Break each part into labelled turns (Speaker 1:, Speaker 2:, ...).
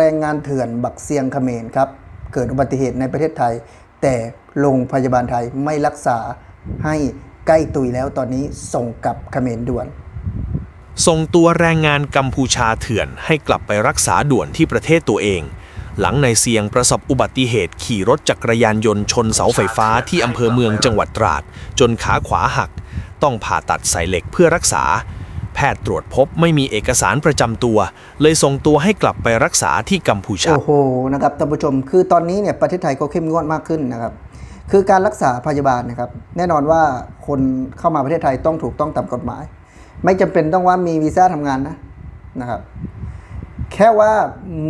Speaker 1: แรงงานเถื่อนบักเซียงเขมรครับ เกิดอุบัติเหตุในประเทศไทย แต่โรงพยาบาลไทยไม่รักษาให้ใกล้ตุยแล้วตอนนี้ส่งกลับเขมรด่วน
Speaker 2: ส่งตัวแรงงานกัมพูชาเถื่อนให้กลับไปรักษาด่วนที่ประเทศตัวเอง หลังนายเซียงประสบอุบัติเหตุขี่รถจักรยานยนต์ชนเสาไฟฟ้าที่อำเภอเมืองจังหวัดตราด จนขาขวาหัก ต้องผ่าตัดใส่เหล็กเพื่อรักษา แพทย์ตรวจพบไม่มีเอกสารประจำตัว เลยส่งตัวให้กลับไปรักษาที่กัมพูชา
Speaker 1: โอ้โหนะครับท่านผู้ชม คือตอนนี้เนี่ยประเทศไทยก็เข้มงวดมากขึ้นนะครับ คือการรักษาพยาบาลนะครับ แน่นอนว่าคนเข้ามาประเทศไทยต้องถูกต้องตามกฎหมาย ไม่จำเป็นต้องว่ามีวีซ่าทำงานนะนะครับ แค่ว่า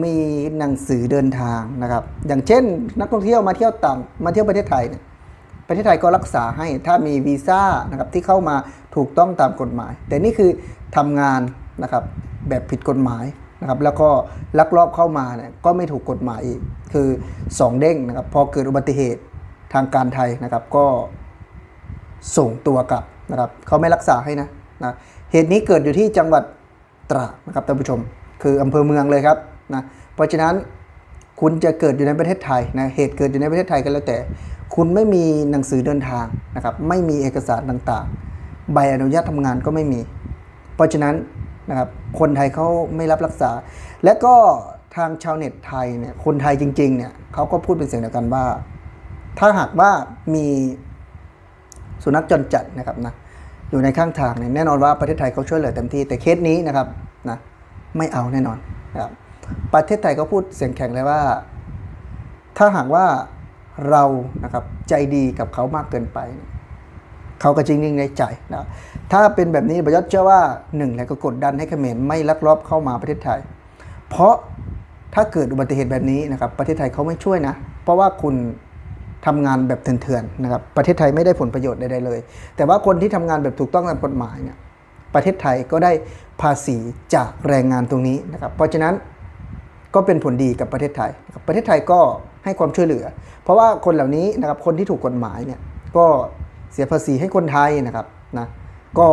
Speaker 1: มีหนังสือเดินทางนะครับ อย่างเช่น นักท่องเที่ยวมาเที่ยวต่างมาเที่ยวประเทศไทยเนี่ย ประเทศไทยก็รักษาให้ถ้ามีวีซ่านะครับที่เข้ามาถูกต้องตามกฎหมาย แต่นี่คือทำงานนะครับแบบผิดกฎหมายนะครับแล้วก็ลักลอบเข้ามาเนี่ยก็ไม่ถูกกฎหมายอีกคือ 2 เด้งนะครับพอเกิดอุบัติเหตุทางการไทยนะครับก็ส่งตัวกลับนะครับเขาไม่รักษาให้นะนะเหตุนี้เกิดอยู่ที่จังหวัดตราดนะครับท่านผู้ชม คืออำเภอเมืองเลยครับนะเพราะฉะนั้นคุณจะเกิดอยู่ในประเทศไทยนะเหตุเกิดอยู่ในประเทศไทยก็แล้วแต่ คุณไม่มีหนังสือเดินทางนะครับ ไม่มีเอกสารต่างๆ ใบอนุญาตทำงานก็ไม่มี เพราะฉะนั้นนะครับ คนไทยเขาไม่รับรักษา และก็ทางชาวเน็ตไทยเนี่ย คนไทยจริง ๆ เนี่ยเขาก็พูดเป็นเสียงเดียวกันว่า ถ้าหากว่ามีสุนัขจรจัดนะครับนะ อยู่ในข้างทางเนี่ย แน่นอนว่าประเทศไทยเขาช่วยเหลือเต็มที่ แต่เคสนี้นะครับนะ ไม่เอาแน่นอนนะครับ ประเทศไทยก็พูดเสียงแข็งเลยว่า ถ้าหากว่า เรานะครับใจดีกับเขามากเกินไป เขาก็จริงนิ่งในใจนะถ้าเป็นแบบนี้ประยศเชื่อว่าหนึ่งเลยก็กดดันให้เขมรไม่ลักลอบเข้ามาประเทศไทย เพราะถ้าเกิดอุบัติเหตุแบบนี้นะครับ ประเทศไทยเขาไม่ช่วยนะ เพราะว่าคุณทำงานแบบเถื่อนๆนะครับ ประเทศไทยไม่ได้ผลประโยชน์ใดๆเลย แต่ว่าคนที่ทำงานแบบถูกต้องตามกฎหมายเนี่ย ประเทศไทยก็ได้ภาษีจากแรงงานตรงนี้นะครับ เพราะฉะนั้นก็เป็นผลดีกับประเทศไทย ประเทศไทยก็ ให้ความช่วยเหลือ เพราะว่าคนเหล่านี้นะครับคนที่ถูกกฎหมายเนี่ยก็เสียภาษีให้คนไทยนะครับนะก็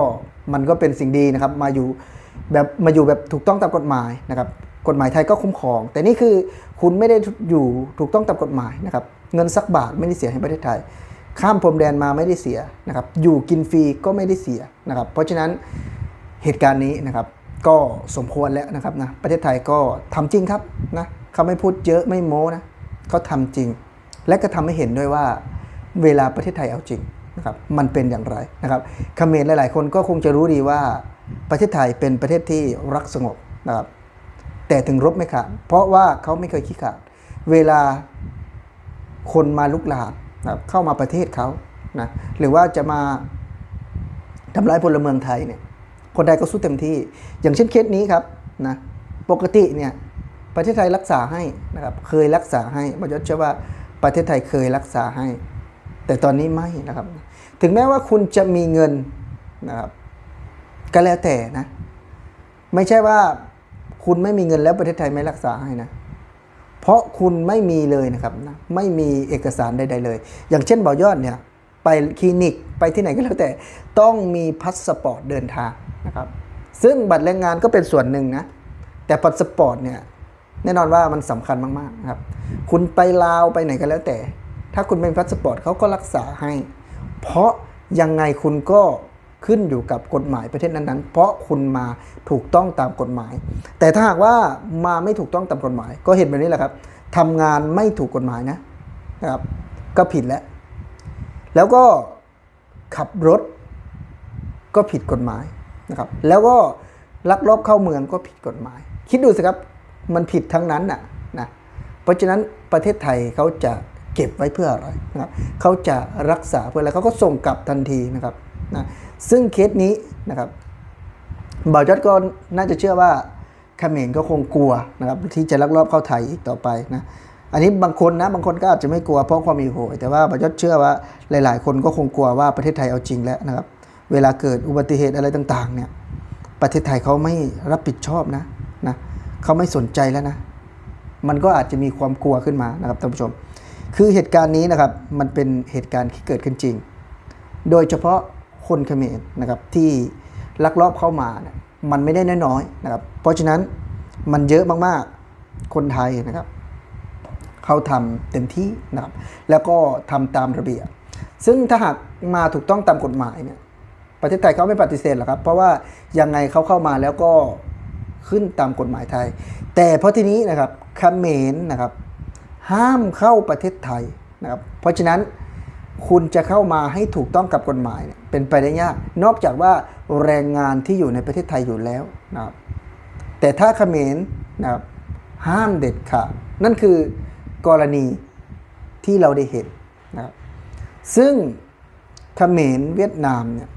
Speaker 1: มันก็เป็นสิ่งดีนะครับมาอยู่แบบมาอยู่แบบถูกต้องตามกฎหมายนะครับกฎหมายไทยก็คุ้มครอง แต่นี่คือคุณไม่ได้อยู่ถูกต้องตามกฎหมายนะครับเงินสักบาทไม่ได้เสียให้ประเทศไทย ข้ามพรมแดนมาไม่ได้เสียนะครับอยู่กินฟรีก็ไม่ได้เสียนะครับเพราะฉะนั้นเหตุการณ์นี้นะครับก็สมควรแล้วนะครับนะประเทศไทยก็ทำจริงครับนะเขาไม่พูดเยอะไม่โม้นะ เขาทำจริง และก็ทำให้เห็นด้วยว่าเวลาประเทศไทยเอาจริงนะครับมันเป็นอย่างไรนะครับเขมรหลาย ๆ คนก็คงจะรู้ดีว่าประเทศไทยเป็นประเทศที่รักสงบนะครับแต่ถึงรบไม่ขาดเพราะว่าเขาไม่เคยขี้ขาด เวลาคนมาลุกลามนะเข้ามาประเทศเขานะหรือว่าจะมาทำร้ายพลเมืองไทยเนี่ยคนไทยก็สู้เต็มที่ อย่างเช่นเคสนี้ครับนะปกติเนี่ย ประเทศไทยรักษาให้นะครับเคยรักษาให้บรรยศเชื่อว่าประเทศไทยเคยรักษาให้ แต่ตอนนี้ไม่นะครับ ถึงแม้ว่าคุณจะมีเงินนะครับก็แล้วแต่นะ ไม่ใช่ว่าคุณไม่มีเงินแล้วประเทศไทยไม่รักษาให้นะ เพราะคุณไม่มีเลยนะครับนะไม่มีเอกสารใดๆเลย อย่างเช่นบ่อยอดเนี่ยไปคลินิกไปที่ไหนก็แล้วแต่ ต้องมีพาสปอร์ตเดินทางนะครับ ซึ่งบัตรแรงงานก็เป็นส่วนหนึ่งนะ แต่พาสปอร์ตเนี่ย แน่นอนว่ามันสำคัญมากๆนะครับ คุณไปลาวไปไหนก็แล้วแต่ ถ้าคุณเป็นพาสปอร์ตเขาก็รักษาให้ เพราะยังไงคุณก็ขึ้นอยู่กับกฎหมายประเทศนั้นๆ เพราะคุณมาถูกต้องตามกฎหมาย แต่ถ้าหากว่ามาไม่ถูกต้องตามกฎหมาย ก็เห็นแบบนี้แหละครับทำงานไม่ถูกกฎหมายนะนะครับ ก็ผิดแล้ว แล้วก็ขับรถก็ผิดกฎหมายนะครับ แล้วก็ลักลอบเข้าเมืองก็ผิดกฎหมาย คิดดูสิครับ มันผิดทั้งนั้นน่ะนะเพราะฉะนั้นประเทศไทยเขาจะเก็บไว้เพื่ออะไรนะครับเขาจะรักษาเพื่ออะไรเขาก็ส่งกลับทันทีนะครับนะซึ่งเคสนี้นะครับบ่าวจัดก็น่าจะเชื่อว่าเขมรก็คงกลัวนะครับที่จะลักลอบเข้าไทยอีกต่อไปนะอันนี้บางคนนะบางคนก็อาจจะไม่กลัวเพราะความมีโหยแต่ว่าประยศเชื่อว่าหลาย ๆ คนก็คงกลัวว่าประเทศไทยเอาจริงแล้วนะครับ เวลาเกิดอุบัติเหตุอะไรต่าง ๆ เนี่ยประเทศไทยเขาไม่รับผิดชอบนะนะ เขาไม่สนใจแล้วนะ มันก็อาจจะมีความกลัวขึ้นมานะครับท่านผู้ชม คือเหตุการณ์นี้นะครับ มันเป็นเหตุการณ์ที่เกิดขึ้นจริง โดยเฉพาะคนเขมรนะครับที่ลักลอบเข้ามานี่ยมันไม่ได้น้อยๆนะครับ เพราะฉะนั้นมันเยอะมากๆ คนไทยนะครับ เขาทำเต็มที่นะครับ แล้วก็ทำตามระเบียบ ซึ่งถ้าหากมาถูกต้องตามกฎหมายเนี่ยประเทศไทยเขาไม่ปฏิเสธหรอกครับ เพราะว่ายังไงเขาเข้ามาแล้วก็ ขึ้นตามกฎหมายไทย แต่เพราะทีนี้นะครับเขมรนะครับห้ามเข้าประเทศไทยนะครับเพราะฉะนั้นคุณจะเข้ามาให้ถูกต้องกับกฎหมายเนี่ยเป็นไปได้ยาก นอกจากว่าแรงงานที่อยู่ในประเทศไทยอยู่แล้วนะครับแต่ถ้าเขมรนะครับห้ามเด็ดขาดนั่นคือกรณีที่เราได้เห็นนะครับซึ่งเขมรเวียดนามเนี่ย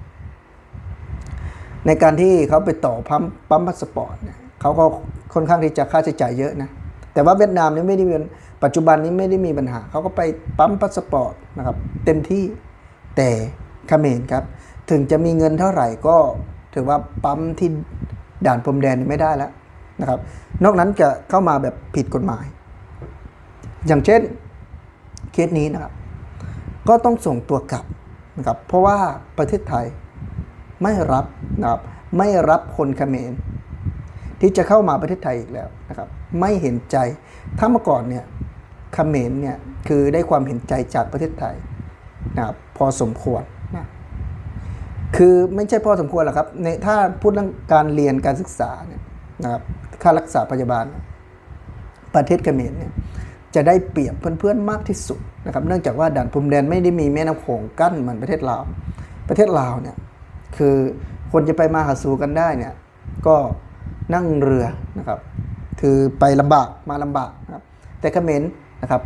Speaker 1: ในการที่เขาไปต่อปั๊มปั๊มพาสปอร์ตเนี่ยเขาก็ค่อนข้างที่จะค่าใช้จ่ายเยอะนะแต่ว่าเวียดนามนี่ไม่ได้มีปัจจุบันนี้ไม่ได้มีปัญหา เขาก็ไปปั๊มพาสปอร์ตนะครับเต็มที่แต่เขมรครับ ถึงจะมีเงินเท่าไหร่ก็ถือว่าปั๊มที่ด่านพรมแดนไม่ได้แล้วนะครับ นอกนั้นจะเข้ามาแบบผิดกฎหมาย อย่างเช่นเคสนี้นะครับ ก็ต้องส่งตัวกลับนะครับเพราะว่าประเทศไทย ไม่รับนะครับไม่รับคนเขมรที่จะเข้ามาประเทศไทยอีกแล้วนะครับไม่เห็นใจ ถ้าเมื่อก่อนเนี่ยเขมรเนี่ยคือได้ความเห็นใจจากประเทศไทยนะครับพอสมควรนะคือไม่ใช่พอสมควรหรอกครับในถ้าพูดเรื่องการเรียนการศึกษาเนี่ยนะครับค่ารักษาพยาบาล ประเทศเขมรเนี่ยจะได้เปรียบเพื่อนๆมากที่สุดนะครับเนื่องจากว่าด่านพรมแดนไม่ได้มีแม่น้ำโขงกั้นเหมือนประเทศลาวประเทศลาวเนี่ย คือคนจะไปมาหาสู่กันได้เนี่ยก็นั่งเรือนะครับคือไปลำบากมาลำบากนะครับแต่เขมรนะครับ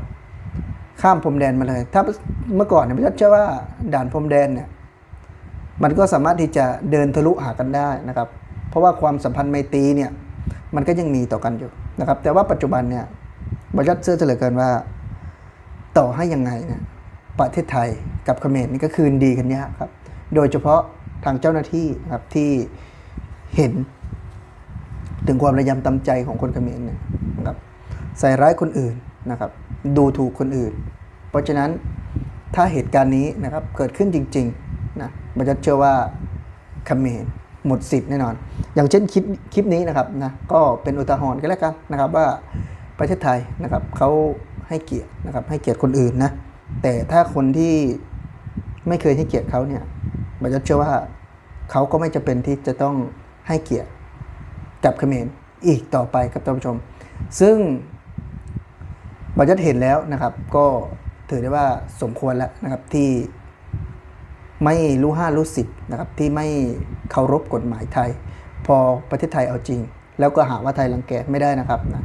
Speaker 1: ข้ามพรมแดนมาเลย ถ้าเมื่อก่อนเนี่ยพี่เชื่อว่าด่านพรมแดนเนี่ยมันก็สามารถที่จะเดินทะลุหากันได้นะครับ เพราะว่าความสัมพันธ์ไมตรีเนี่ยมันก็ยังมีต่อกันอยู่นะครับ แต่ว่าปัจจุบันเนี่ยบริษัทเชื่อเหลือเกินว่าต่อให้ยังไงเนี่ยประเทศไทยกับเขมรนี่ก็คืนดีกันยากครับ โดยเฉพาะ ทางเจ้าหน้าที่ครับที่เห็น ถึงความระยำตำใจของคนเขมรเนี่ยนะครับใส่ร้ายคนอื่นนะครับ ดูถูกคนอื่น เพราะฉะนั้นถ้าเหตุการณ์นี้นะครับเกิดขึ้นจริงๆนะบรรยัติเชื่อว่าเขมรหมดสิทธิ์แน่นอน อย่างเช่นคลิปคลิปนี้นะครับนะก็เป็นอุทาหรณ์กันแล้วกันนะครับว่าประเทศไทยนะครับเขาให้เกียรตินะครับให้เกียรติคนอื่นนะแต่ถ้าคนที่ไม่เคยให้เกียรติเขาเนี่ย บรรยัติเชื่อว่าเขาก็ไม่จำเป็นที่จะต้องให้เกียรติกับเขมรอีกต่อไปครับท่านผู้ชม ซึ่งบัญญัเห็นแล้วนะครับ ก็ถือได้ว่าสมควรแล้วนะครับที่ไม่รู้ห้ารู้สิบนะครับที่ไม่เคารพกฎหมายไทย พอประเทศไทยเอาจริง แล้วก็หาว่าไทยรังแกไม่ได้นะครับนะ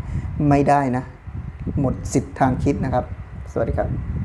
Speaker 1: ไม่ได้นะ หมดสิทธิ์ทางคิดนะครับ สวัสดีครับ